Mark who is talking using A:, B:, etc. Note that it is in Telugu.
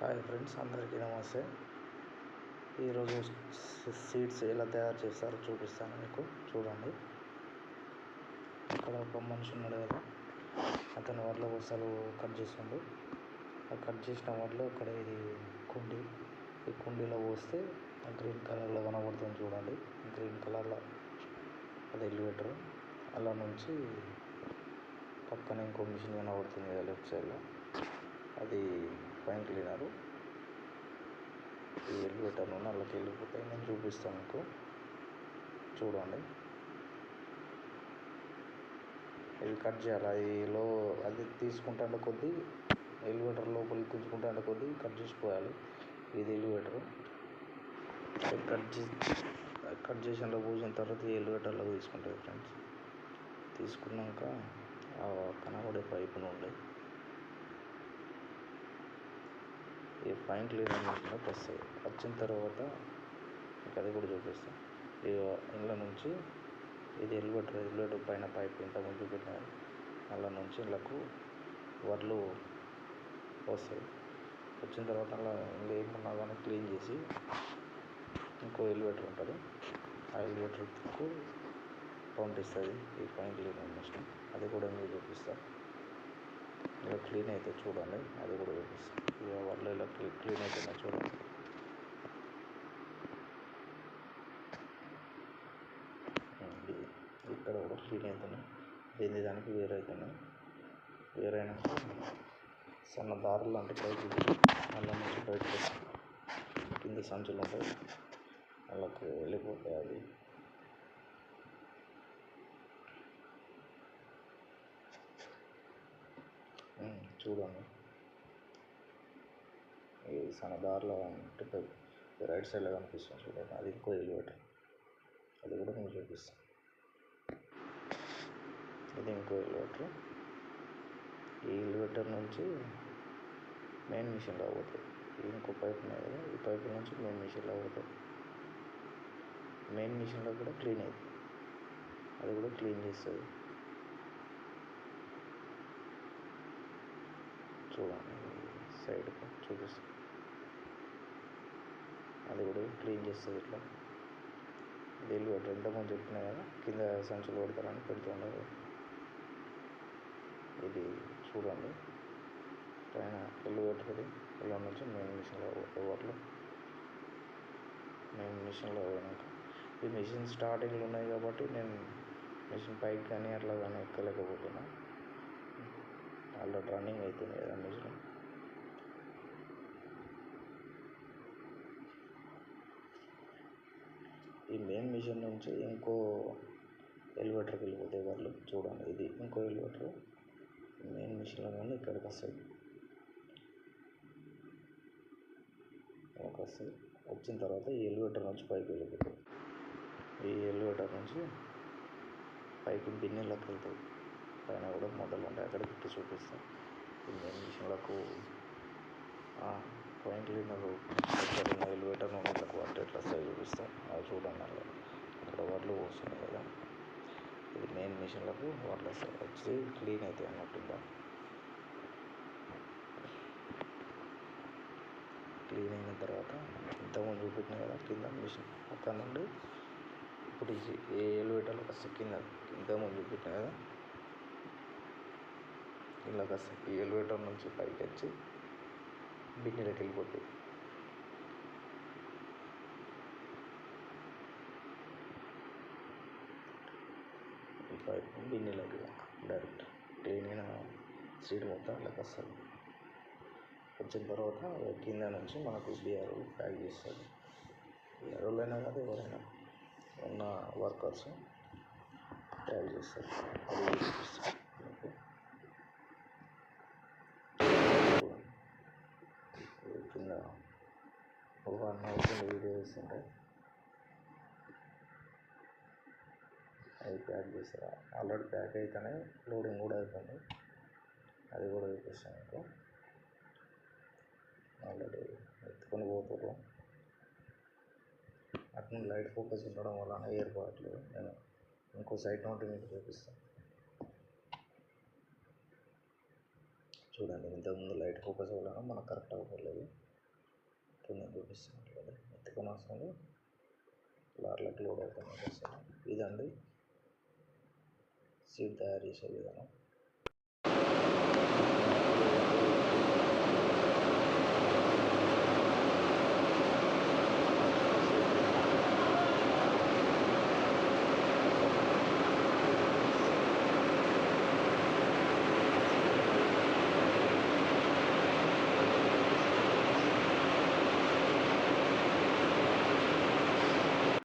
A: హాయ్ ఫ్రెండ్స్ అందరికీ నమస్తే. ఈరోజు సీడ్స్ ఎలా తయారు చేస్తారో చూపిస్తాను మీకు. చూడండి. ఇక్కడ ఒక మనిషి ఉన్నాడు కదా. అతను వడ్ల బస్తాలు కట్ చేసిండు. ఆ కట్ చేసిన వడ్లు అక్కడ ఇది కుండి. ఈ కుండీలో పోస్తే గ్రీన్ కలర్లో కనబడుతుంది చూడండి. గ్రీన్ కలర్లో అది ఎలివేటర్. అలా నుంచి పక్కన ఇంకో మిషన్ కనబడుతుంది కదా లెఫ్ట్ సైడ్లో. అది ఫైన్ క్లీనరు ఈ ఎలివేటర్ నుండి అందులోకి వెళ్ళిపోతాయి నేను చూపిస్తాను మీకు. చూడండి. ఇది కట్ చేయాలి? అది లో అది తీసుకుంటాంటే కొద్దీ ఎలివేటర్ లోపలికి గుంజుకుంటాంటే కొద్దీ కట్ చేసిపోయాలి ఇది ఎలివేటర్. కట్ చేసి కట్ చేసిన అందులో పోసిన తర్వాత ఈ ఎలివేటర్లో తీసుకుంటుంది ఫ్రెండ్స్. తీసుకున్నాక కనబడే పైపును నుండి ఈ ఫైన్ క్లీనర్ వస్తాయి వస్తుంది వచ్చిన తర్వాత మీకు అది కూడా చూపిస్తాను ఇది ఇంట్లో నుంచి ఇది ఎలివేటర్ ఎలివేటర్ పైన పైప్ ఇంతకుముందు చూపెట్టాను అందులో నుంచి ఇళ్ళకు వడ్లు వస్తాయి. వచ్చిన తర్వాత అలా ఇంకా ఏమున్నా కానీ క్లీన్ చేసి ఇంకో ఎలివేటర్ ఉంటుంది. ఆ ఎలివేటర్కు పంపిస్తుంది ఈ ఫైన్ క్లీనర్ మిషన్ అది కూడా మీకు చూపిస్తాను ఇలా క్లీన్ అయితే చూడండి. అది కూడా చూపిస్తాను ఇక ఇలా క్లీన్ అవుతుందా చూడండి ఇక్కడ కూడా క్లీన్ అవుతున్నాయి దీని దానికి వేరే అవుతున్నాయి సన్న దారులు లాంటి పైకి అల్ల నుంచి బయటకు కింద సంచులు ఉంటాయి. వాళ్ళకి వెళ్ళిపోతాయి అది చూడండి. సన్న దారిలో అంటే రైట్ సైడ్లో కనిపిస్తుంది చూడండి. అది ఇంకో ఎలివేటర్. అది కూడా నేను చూపిస్తాను ఇది ఇంకో ఎలివేటర్. ఈ ఎలివేటర్ నుంచి మెయిన్ మిషన్లో పోతుంది. ఇంకో పైప్ ఉన్నాయి కదా ఈ పైప్ నుంచి మెయిన్ మిషన్లో పోతుంది. మెయిన్ మిషన్లో కూడా క్లీన్ అవుతుంది అది కూడా క్లీన్ చేస్తుంది. చూడండి సైడ్కి చూపిస్తాను అది కూడా క్లీన్ చేస్తుంది ఇట్లా. వీళ్ళు వాటర్ ఇంతకుముందు చెప్పినా కదా కింద సంచులు పెడతారని పెడుతుండదు ఇది చూడండి. పైన ఎలివేటర్ది ఇలా నుంచి మెయిన్ మిషన్లో వాటర్లో మెయిన్ మిషన్లో పోయినాక. ఈ మిషన్ స్టార్టింగ్లో ఉన్నాయి కాబట్టి నేను మిషన్ పైకి కానీ అట్లా కానీ ఎక్కలేకపోతున్నా. ఆల్రెడీ రన్నింగ్ అవుతుంది కదా మిషన్ ఈ మెయిన్ మిషన్ నుంచి ఇంకో ఎలివేటర్కి వెళ్ళిపోతాయి వాళ్ళు చూడండి. ఇది ఇంకో ఎలివేటర్ మెయిన్ మిషన్లో నుండి ఇక్కడికి వస్తుంది వస్తుంది వచ్చిన తర్వాత ఈ ఎలివేటర్ నుంచి పైకి వెళ్ళిపోతుంది ఈ ఎలివేటర్ నుంచి పైకి బిన్నెలోకి వెళ్తాయి. పైన కూడా మొదలు ఉంటాయి. అక్కడ పెట్టి చూపిస్తాం. ఈ మెయిన్ మిషన్లకు ఫైన్ క్లీనర్ ఎలివేటర్ నుండి ఇట్లా వాటర్ ఎట్లా వస్తాయి చూపిస్తాం. అది చూడండి అలా. ఇక్కడ వడ్లు పోస్తున్నాయి కదా. ఇది మెయిన్ మిషన్లకు వడ్లు వస్తాయి వచ్చి క్లీన్ అవుతాయి అన్నట్టుగా క్లీన్ అయిన తర్వాత ఇంతకుముందు చూపెట్టిన కదా కింద మిషన్ అక్కడ నుండి. ఇప్పుడు ఏ ఎలివేటర్లకు వస్తాయి కింద ఇంతకుముందు చూపెట్టిన కదా. ఇలా వస్తాయి ఈ ఎలివేటర్ నుంచి పైకి వచ్చి బిన్నెలోకి వెళ్ళిపోతాయి ఈ పైప్ బిన్నెలోకి డైరెక్ట్ క్లీన్ అయిన సీడ్ మొత్తం ఇళ్ళకి వస్తుంది వచ్చిన తర్వాత కింద నుంచి మనకు బీఆర్ ప్యాక్ చేస్తారు బీఆర్ అయినా కాదు ఎవరైనా ఉన్న వర్కర్స్ ప్యాక్ చేస్తారు అది చూపిస్తారు మీకు కింద ఒక వన్ అవర్ కింద వీడియో వేస్తుంటే అది ప్యాక్ చేస్తారా ఆల్రెడీ ప్యాక్ అయితేనే లోడింగ్ కూడా అయిపోయింది. అది కూడా చూపిస్తాను మీకు. ఆల్రెడీ ఎత్తుకొని పోతారు అట్లా లైట్ ఫోకస్ ఉండడం వలన ఏర్పడట్లేదు నేను ఇంకో సైడ్ నుండి మీకు చూపిస్తాను. చూడండి ఇంతకుముందు లైట్ ఫోకస్ వలన మనకు కరెక్ట్ అవ్వలేదు కింద చూపిస్తున్నారు కదా. మెత్తక మాసాలు లార్లకు లోడ్ అవుతున్నాయి ఇదండి సీట్ తయారు చేసే విధానం.